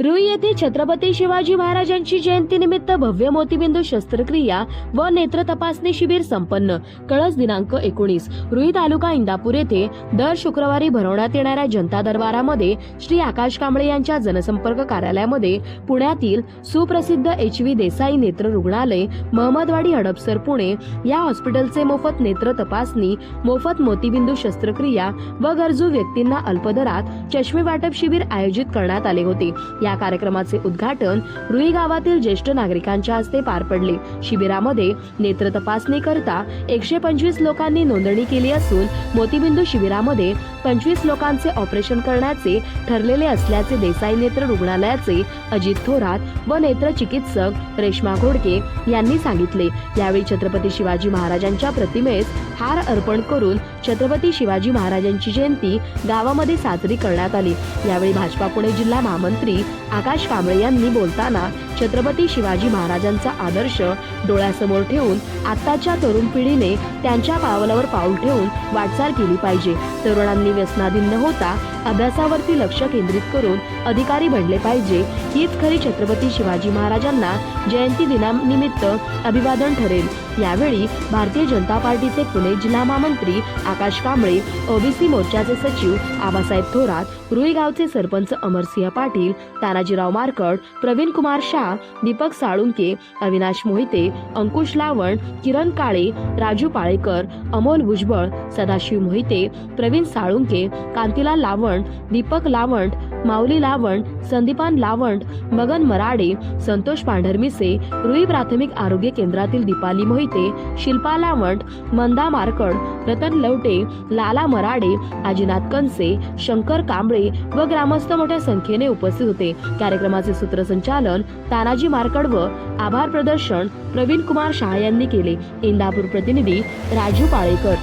रुई येथे छत्रपती शिवाजी महाराजांची जयंती निमित्त भव्य मोतीबिंदू शस्त्रक्रिया व नेत्र तपासणी शिबिर संपन्न. कळस दिनांक एकोणीस. रुई तालुका इंदापूर येथे दर शुक्रवारी भरवण्यात येणाऱ्या जनता दरबारामध्ये श्री आकाश कांबळे यांच्या जनसंपर्क कार्यालयामध्ये पुण्यातील सुप्रसिद्ध एच व्ही देसाई नेत्र रुग्णालय महमदवाडी हडपसर पुणे या हॉस्पिटलचे मोफत नेत्र तपासणी मोफत मोतीबिंदू शस्त्रक्रिया व गरजू व्यक्तींना अल्पदरात चष्मे वाटप शिबिर आयोजित करण्यात आले होते. या कार्यक्रमाचे उद्घाटन रुई गावातील ज्येष्ठ नागरिकांच्या हस्ते पार पडले. शिबिरामध्ये नेत्र तपासणी करता एकशे पंचवीस लोकांनी नोंदणी केली असून मोतीबिंदू शिबिरामध्ये पंचवीस लोकांचे ऑपरेशन करण्याचे ठरलेले असल्याचे देसाई नेत्र रुग्णालयाचे अजित थोरात व नेत्र चिकित्सक रेश्मा घोडके यांनी सांगितले. यावेळी छत्रपती शिवाजी महाराजांच्या प्रतिमेस हार अर्पण करून छत्रपती शिवाजी महाराजांची जयंती गावामध्ये साजरी करण्यात आली. यावेळी भाजपा पुणे जिल्हा महामंत्री आकाश कांबळे यांनी बोलताना छत्रपती शिवाजी महाराजांचा आदर्श डोळ्यासमोर ठेवून आत्ताच्या तरुण पिढीने त्यांच्या पावलावर पाऊल ठेवून वाटचाल केली पाहिजे. तरुणांनी व्यसनाधीन न होता अभ्यासावरती लक्ष केंद्रित करून अधिकारी बनले पाहिजे. हीच खरी छत्रपती शिवाजी महाराजांना जयंती दिनानिमित्त अभिवादन ठरेल. यावेळी भारतीय जनता पार्टीचे पुणे जिल्हा महामंत्री आकाश कांबळे ओबीसी मोर्चाचे सचिव आबासाहेब थोरात रुईगावचे सरपंच अमरसिंह पाटील तानाजीराव मारकड प्रवीण कुमार शाह दीपक साळुंके अविनाश मोहिते अंकुश लावण किरण काळे राजू पाळेकर अमोल भुजबळ सदाशिव मोहिते प्रवीण साळुंके कांतीलाल लावण दीपक लावंट माऊली लावण संदीपान लावंट मगन मराडे संतोष पांढरमिसे रुई प्राथमिक आरोग्य केंद्रातील दीपाली मोहिते शिल्पा लावंट मंदा मारकड रतन लवटे लाला मराडे आजीनाथ कनसे शंकर कांबळे व ग्रामस्थ मोठ्या संख्येने उपस्थित होते. कार्यक्रमाचे सूत्रसंचालन तानाजी मारकड व आभार प्रदर्शन प्रवीण कुमार शाह यांनी केले. इंदापूर प्रतिनिधी राजू पाळेकर.